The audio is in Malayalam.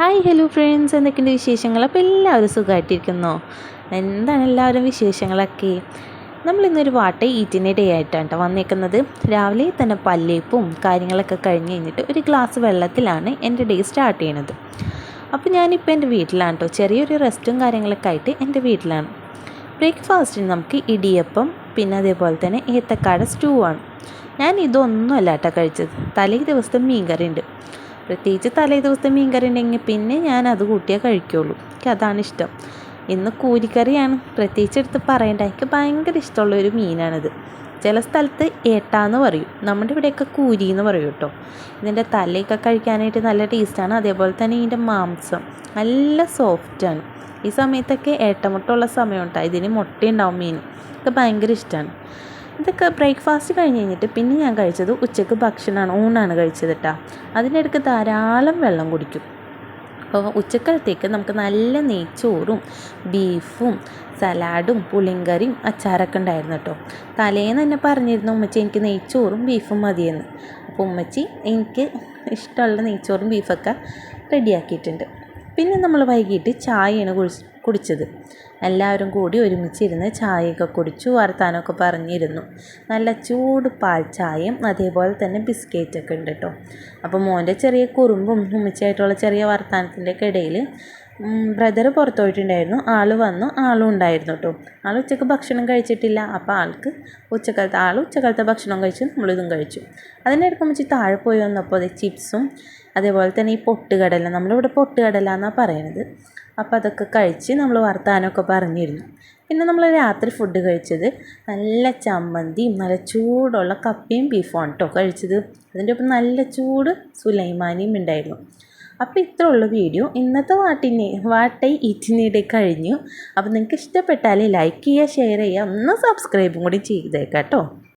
ഹായ് ഹലോ ഫ്രണ്ട്സ് എന്തൊക്കെയുണ്ട് വിശേഷങ്ങൾ? അപ്പോൾ എല്ലാവരും സുഖമായിട്ടിരിക്കുന്നു? എന്താണ് എല്ലാവരും വിശേഷങ്ങളൊക്കെ? നമ്മളിന്നൊരു വാട്ട ഈറ്റിന്റെ ഡേ ആയിട്ടാണ് കേട്ടോ വന്നേക്കുന്നത്. രാവിലെ തന്നെ പല്ലേപ്പും കാര്യങ്ങളൊക്കെ കഴിഞ്ഞ് കഴിഞ്ഞിട്ട് ഒരു ഗ്ലാസ് വെള്ളത്തിലാണ് എന്റെ ഡേ സ്റ്റാർട്ട് ചെയ്യണത്. അപ്പോൾ ഞാനിപ്പോൾ എന്റെ വീട്ടിലാണ് കേട്ടോ ചെറിയൊരു റെസ്റ്റും കാര്യങ്ങളൊക്കെ ആയിട്ട് എന്റെ വീട്ടിലാണ്. ബ്രേക്ക്ഫാസ്റ്റിന് നമുക്ക് ഇടിയപ്പം പിന്നെ അതേപോലെ തന്നെ ഏത്തക്കാട സ്റ്റൂ ആണ് ഞാൻ ഇതൊന്നും അല്ല കേട്ടോ കഴിച്ചത്. തലേ ദിവസത്തെ മീൻ കറി ഉണ്ട് പ്രത്യേകിച്ച് തലേ ദിവസത്തെ മീൻ കറി ഉണ്ടെങ്കിൽ പിന്നെ ഞാൻ അത് കൂട്ടിയേ കഴിക്കുള്ളൂ. എനിക്ക് അതാണ് ഇഷ്ടം ഇന്ന് കൂരിക്കറിയാണ്. പ്രത്യേകിച്ച് എടുത്ത് പറയേണ്ട. എനിക്ക് ഭയങ്കര ഇഷ്ടമുള്ള ഒരു മീനാണിത്. ചില സ്ഥലത്ത് ഏട്ടാന്ന് പറയും. നമ്മുടെ ഇവിടെയൊക്കെ കൂരി എന്ന് പറയും കേട്ടോ. ഇതിന്റെ തലയൊക്കെ കഴിക്കാനായിട്ട് നല്ല ടേസ്റ്റാണ്. അതേപോലെ തന്നെ ഇതിന്റെ മാംസം നല്ല സോഫ്റ്റാണ് ഈ സമയത്തൊക്കെ ഏട്ടമുട്ടുള്ള സമയം ഉണ്ടാവും. ഇതിന് മുട്ടയുണ്ടാവും മീൻ ഇതൊക്കെ ഭയങ്കര ഇഷ്ടമാണ് ഇതൊക്കെ ബ്രേക്ക്ഫാസ്റ്റ് കഴിഞ്ഞ് കഴിഞ്ഞിട്ട് പിന്നെ ഞാൻ കഴിച്ചത് ഉച്ചയ്ക്ക് ഭക്ഷണമാണ് ഊണാണ് കഴിച്ചത് കേട്ടോ അതിനിടയ്ക്ക് ധാരാളം വെള്ളം കുടിക്കും. അപ്പോൾ ഉച്ചക്കലത്തേക്ക് നമുക്ക് നല്ല നെയ്ച്ചോറും ബീഫും സലാഡും പുളിങ്കറിയും അച്ചാറൊക്കെ ഉണ്ടായിരുന്നു കേട്ടോ തലേന്ന് തന്നെ പറഞ്ഞിരുന്നു ഉമ്മച്ചി എനിക്ക് നെയ്ച്ചോറും ബീഫും മതിയെന്ന്. അപ്പോൾ ഉമ്മച്ചി എനിക്ക് ഇഷ്ടമുള്ള നെയ്ച്ചോറും ബീഫൊക്കെ റെഡിയാക്കിയിട്ടുണ്ട്. പിന്നെ നമ്മൾ വൈകിട്ട് ചായയാണ് കുടിച്ച് കുടിച്ചത്. എല്ലാവരും കൂടി ഒരുമിച്ചിരുന്ന് ചായയൊക്കെ കുടിച്ചു വർത്താനമൊക്കെ പറഞ്ഞിരുന്നു. നല്ല ചൂട് പാൽ ചായയും അതേപോലെ തന്നെ ബിസ്ക്കറ്റൊക്കെ ഉണ്ട് കേട്ടോ. അപ്പോൾ മോന്റെ ചെറിയ കുറുമ്പും ഉമ്മച്ചായിട്ടുള്ള ചെറിയ വർത്താനത്തിന്റെ ഒക്കെ ഇടയിൽ ബ്രദർ പുറത്തു പോയിട്ടുണ്ടായിരുന്നു ആൾ വന്നു ആളും ഉണ്ടായിരുന്നു കേട്ടോ ആൾ ഉച്ചയ്ക്ക് ഭക്ഷണം കഴിച്ചിട്ടില്ല. അപ്പോൾ ആൾക്ക് ഉച്ചക്കാലത്ത് ആൾ ഉച്ചക്കാലത്തെ ഭക്ഷണം കഴിച്ചു നമ്മളിതും കഴിച്ചു. അതിനിടയ്ക്ക് വെച്ച് താഴെ പോയി വന്നപ്പോൾ ചിപ്സും അതേപോലെ തന്നെ ഈ പൊട്ടുകടല നമ്മളിവിടെ പൊട്ടുകടല എന്നാണ് പറയണത്. അപ്പോൾ അതൊക്കെ കഴിച്ച് നമ്മൾ വർത്താനമൊക്കെ പറഞ്ഞിരുന്നു. പിന്നെ നമ്മൾ രാത്രി ഫുഡ് കഴിച്ചത് നല്ല ചമ്മന്തിയും നല്ല ചൂടുള്ള കപ്പയും ബീഫുമാണ് കേട്ടോ കഴിച്ചത്. അതിന്റെ ഒപ്പം നല്ല ചൂട് സുലൈമാനിയും ഉണ്ടായിരുന്നു. അപ്പോൾ ഇത്ര ഉള്ള വീഡിയോ ഇന്നത്തെ വാട്ടിനെ വാട്ടൈ ഈറ്റിനിടെ കഴിഞ്ഞു. അപ്പോൾ നിങ്ങൾക്ക് ഇഷ്ടപ്പെട്ടാൽ ലൈക്ക് ചെയ്യുക ഷെയർ ചെയ്യുക ഒന്ന് സബ്സ്ക്രൈബും കൂടി ചെയ്തേക്കാം കേട്ടോ.